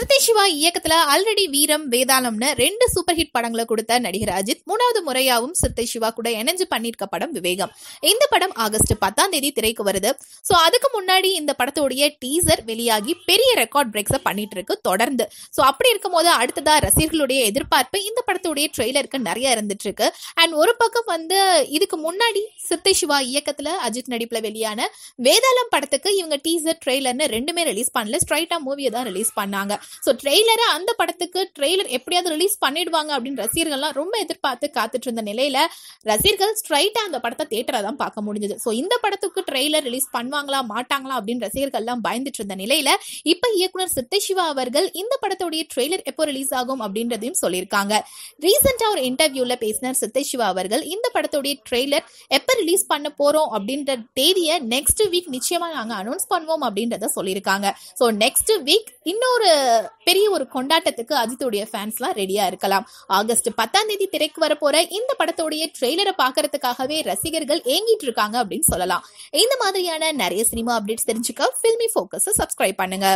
சிறுத்தை சிவா இயக்கத்துல ஆல்ரெடி வீரம் வேதாளம்னு ரெண்டு சூப்பர் ஹிட் படங்களை கொடுத்த நடிகர் அஜித் மூணாவது முறையாவும் சிறுத்தை சிவா கூட இணைஞ்சு பண்ணிருக்க படம் விவேகம். இந்த படம் ஆகஸ்ட் பத்தாம் தேதி திரைக்கு வருது. சோ அதுக்கு முன்னாடி இந்த படத்தோடைய டீசர் வெளியாகி பெரிய ரெக்கார்ட் பிரேக்ஸ பண்ணிட்டு இருக்கு தொடர்ந்து. சோ அப்படி இருக்கும் போது அடுத்ததா ரசிகர்களுடைய எதிர்பார்ப்பு இந்த படத்துடைய ட்ரெய்லருக்கு நிறைய இருந்துட்டு இருக்கு அண்ட் ஒரு பக்கம் வந்து இதுக்கு முன்னாடி சித்தை சிவா இயக்கத்துல அஜித் நடிப்புல வெளியான வேதாளம் படத்துக்கு இவங்க டீசர் ட்ரெய்லர்னு ரெண்டுமே ரிலீஸ் பண்ணல. ஸ்ட்ரைட்டா மூவியை தான் ரிலீஸ் பண்ணாங்க. ஸோ ட்ரெய்லரை அந்த படத்துக்கு ட்ரெய்லர் எப்படியாவது ரிலீஸ் பண்ணிடுவாங்க அப்படின்னு ரசிகர்கள்லாம் ரொம்ப எதிர்பார்த்து காத்துட்டு இருந்த நிலையில ரசிகர்கள் ஸ்ட்ரைட்டா அந்த படத்தை தேட்டரை தான் பார்க்க முடிஞ்சது. ஸோ இந்த படத்துக்கு ட்ரெய்லர் ரிலீஸ் பண்ணுவாங்களா மாட்டாங்களா அப்படின்னு ரசிகர்கள் எல்லாம் பயந்துட்டு இருந்த நிலையில இப்ப இயக்குனர் சித்தை சிவா அவர்கள் இந்த படத்துடைய ட்ரெய்லர் எப்போ ரிலீஸ் ஆகும் அப்படின்றதையும் சொல்லியிருக்காங்க. ரீசெண்டா ஒரு இன்டர்வியூல பேசினார் சித்தை சிவா அவர்கள் இந்த படத்துடைய ட்ரெய்லர் எப்போ ரிலீஸ் பண்ண போறோம் அப்படின்ற தேதியை நெக்ஸ்ட் வீக் நிச்சயமா நாங்க அனௌன்ஸ் பண்ணுவோம் அப்படின்றத சொல்லியிருக்காங்க. ஸோ நெக்ஸ்ட் வீக் இன்னொரு பெரிய ஒரு கொண்டாட்டத்துக்கு அஜித்துடைய ஃபேன்ஸ்லாம் ரெடியா இருக்கலாம். ஆகஸ்ட் பத்தாம் தேதி திரைக்கு வர போற இந்த படத்தோடைய ட்ரெய்லரை பாக்குறதுக்காகவே ரசிகர்கள் ஏங்கிட்டு இருக்காங்க அப்படின்னு சொல்லலாம். இந்த மாதிரியான நிறைய சினிமா அப்டேட்ஸ் தெரிஞ்சுக்க ஃபில்மி ஃபோக்கஸ் சப்ஸ்கிரைப் பண்ணுங்க.